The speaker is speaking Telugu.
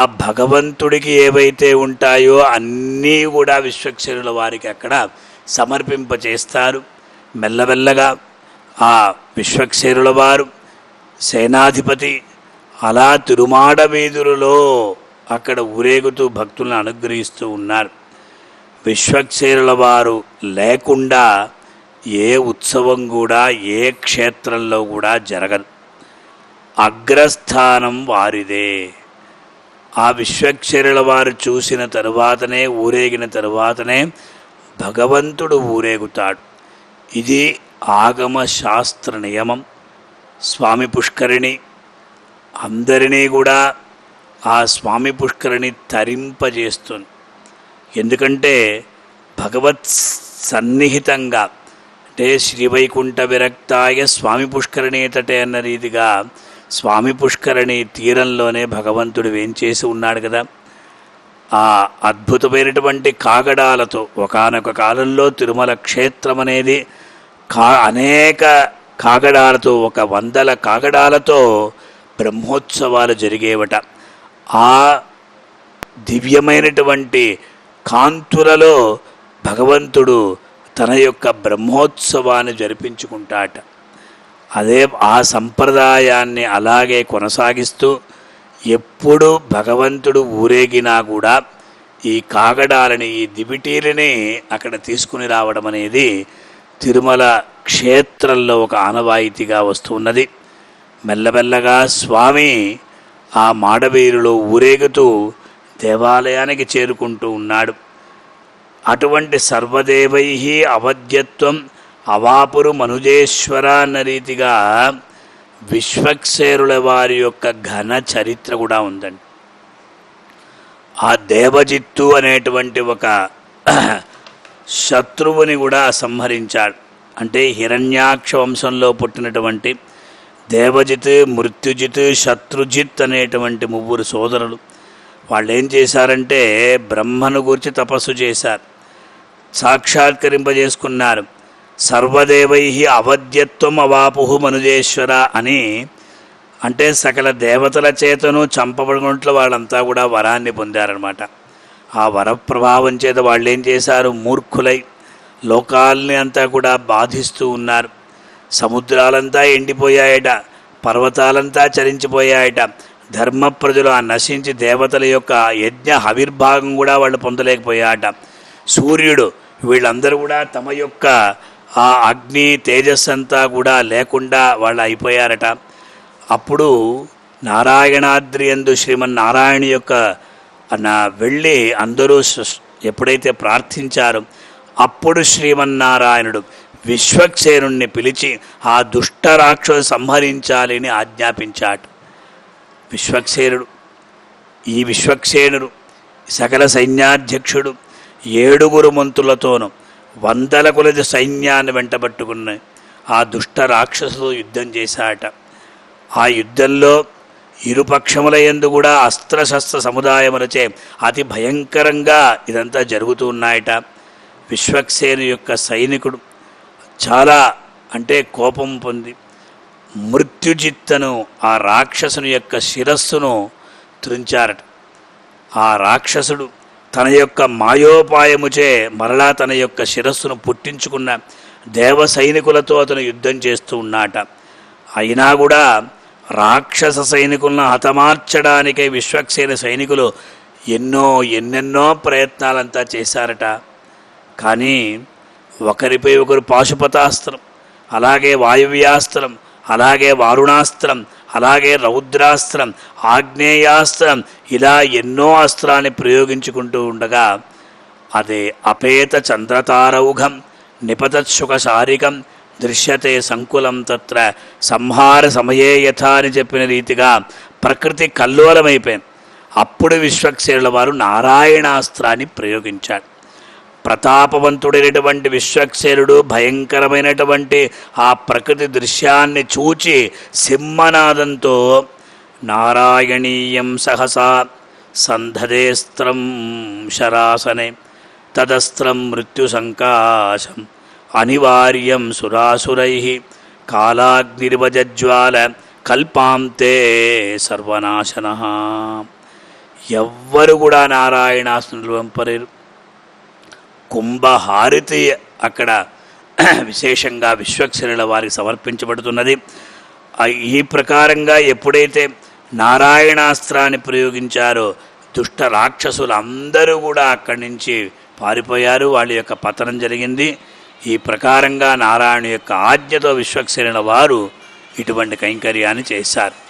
ఆ భగవంతుడికి ఏవైతే ఉంటాయో అన్నీ కూడా విశ్వక్షరుల వారికి అక్కడ సమర్పింపచేస్తారు. మెల్లమెల్లగా ఆ విశ్వక్షరుల వారు సేనాధిపతి అలా తిరుమాడ వీధులలో అక్కడ ఊరేగుతూ భక్తులను అనుగ్రహిస్తూ ఉన్నారు. విశ్వక్షేరుల వారు లేకుండా ఏ ఉత్సవం కూడా ఏ క్షేత్రంలో కూడా జరగదు. అగ్రస్థానం వారిదే. ఆ విశ్వక్షరుల వారు చూసిన తరువాతనే ఊరేగిన తరువాతనే భగవంతుడు ఊరేగుతాడు. ఇది ఆగమ శాస్త్ర నియమం. స్వామి పుష్కరిణి అందరినీ కూడా ఆ స్వామి పుష్కరిణి తరింపజేస్తుంది. ఎందుకంటే భగవత్ సన్నిహితంగా అంటే శ్రీవైకుంఠ విరక్తాయ స్వామి పుష్కరిణి తటే అన్న రీతిగా స్వామి పుష్కరణి తీరంలోనే భగవంతుడు వేంచేసి ఉన్నాడు కదా? ఆ అద్భుతమైనటువంటి కాగడాలతో ఒకానొక కాలంలో తిరుమల క్షేత్రం అనేది కా అనేక కాగడాలతో ఒక వందల కాగడాలతో బ్రహ్మోత్సవాలు జరిగేవట. ఆ దివ్యమైనటువంటి కాంతులలో భగవంతుడు తన యొక్క బ్రహ్మోత్సవాన్ని జరిపించుకుంటాట. అదే ఆ సంప్రదాయాన్ని అలాగే కొనసాగిస్తూ ఎప్పుడు భగవంతుడు ఊరేగినా కూడా ఈ కాగడాలని ఈ దివిటీలని అక్కడ తీసుకుని రావడం అనేది తిరుమల క్షేత్రంలో ఒక ఆనవాయితీగా వస్తున్నది మెల్లమెల్లగా స్వామి ఆ మాడవీరులో ఊరేగుతూ దేవాలయానికి చేరుకుంటూ ఉన్నాడు. అటువంటి సర్వదేవై అవధ్యత్వం అవాపురు మనుజేశ్వర అన్న రీతిగా విశ్వక్సేరుల వారి యొక్క ఘన చరిత్ర కూడా ఉందండి. ఆ దేవజిత్తు అనేటువంటి ఒక శత్రువుని కూడా సంహరించాడు. అంటే హిరణ్యాక్ష వంశంలో పుట్టినటువంటి దేవజిత్ మృత్యుజిత్ శత్రుజిత్ అనేటువంటి ముగ్గురు సోదరులు. వాళ్ళు ఏం చేశారంటే బ్రహ్మను గురించి తపస్సు చేశారు. సాక్షాత్కరింపజేసుకున్నారు. సర్వదేవై అవధ్యత్వం అవాపుహు మనుజేశ్వర అని అంటే సకల దేవతల చేతను చంపబడినట్లు వాళ్ళంతా కూడా వరాన్ని పొందారనమాట ఆ వర ప్రభావం చేత వాళ్ళు ఏం చేశారు? మూర్ఖులై లోకాల్ని అంతా కూడా బాధిస్తూ ఉన్నారు. సముద్రాలంతా ఎండిపోయాయట పర్వతాలంతా చరించిపోయాయట. ధర్మ ప్రజలు ఆ నశించి దేవతల యొక్క యజ్ఞ హవిర్భాగం కూడా వాళ్ళు పొందలేకపోయాట. సూర్యుడు వీళ్ళందరూ కూడా తమ యొక్క ఆ అగ్ని తేజస్సంతా కూడా లేకుండా వాళ్ళు అయిపోయారట. అప్పుడు నారాయణాద్రి ఎందు శ్రీమన్నారాయణ యొక్క నా వెళ్ళి అందరూ ఎప్పుడైతే ప్రార్థించారో అప్పుడు శ్రీమన్నారాయణుడు విశ్వక్సేనుణ్ణి పిలిచి ఆ దుష్ట రాక్షసు సంహరించాలని ఆజ్ఞాపించాడు విశ్వక్సేనుడు ఈ విశ్వక్సేనుడు సకల సైన్యాధ్యక్షుడు ఏడుగురు మంతులతోనూ వందల కొలది సైన్యాన్ని వెంటబట్టుకున్న ఆ దుష్ట రాక్షసులు యుద్ధం చేశాట ఆ యుద్ధంలో ఇరుపక్షములయందు కూడా అస్త్రశస్త్ర సముదాయములచే అతి భయంకరంగా ఇదంతా జరుగుతూ ఉన్నాయట. విశ్వక్సేను యొక్క సైనికుడు చాలా అంటే కోపం పొంది మృత్యుజిత్తను ఆ రాక్షసుని యొక్క శిరస్సును త్రించారట. ఆ రాక్షసుడు తన యొక్క మాయోపాయముచే మరలా తన యొక్క శిరస్సును పుట్టించుకున్న దేవ సైనికులతో అతను యుద్ధం చేస్తూ ఉన్నాట. అయినా కూడా రాక్షస సైనికులను హతమార్చడానికై విశ్వక్సేన సైనికులు ఎన్నో ఎన్నెన్నో ప్రయత్నాలంతా చేశారట. కానీ ఒకరిపై ఒకరు పాశుపతాస్త్రం అలాగే వాయువ్యాస్త్రం అలాగే వారుణాస్త్రం అలాగే రౌద్రాస్త్రం ఆగ్నేయాస్త్రం ఇలా ఎన్నో అస్త్రాన్ని ప్రయోగించుకుంటూ ఉండగా అదే అపేత చంద్రతారౌఘం నిపతత్సుఖ శారికం దృశ్యతే సంకులం తత్ర సంహార సమయే యథ అని చెప్పిన రీతిగా ప్రకృతి కల్లోలమైపోయింది. అప్పుడు విశ్వక్సేనుల వారు నారాయణాస్త్రాన్ని ప్రయోగించాడు ప్రతాపవంతుడైనటువంటి విశ్వక్సేనుడు భయంకరమైనటువంటి ఆ ప్రకృతి దృశ్యాన్ని చూచి సింహనాదంతో నారాయణీయం సహసా సంధదేస్త్రం శరాసనే తదస్త్రం మృత్యుసంకాశం అనివార్యం సురాసురై కాలాగ్నిర్వజ్వాల కల్పాంతే సర్వనాశన. ఎవ్వరు కూడా నారాయణాస్త్రులు పంపలేరు. కుంభహారతి అక్కడ విశేషంగా విశ్వక్సేనుల వారికి సమర్పించబడుతున్నది. ఈ ప్రకారంగా ఎప్పుడైతే నారాయణాస్త్రాన్ని ప్రయోగించారో దుష్ట రాక్షసులు అందరూ కూడా అక్కడి నుంచి పారిపోయారు. వాళ్ళ యొక్క పతనం జరిగింది. ఈ ప్రకారంగా నారాయణ యొక్క ఆజ్ఞతో విశ్వక్సేనుల వారు ఇటువంటి కైంకర్యాన్ని చేశారు.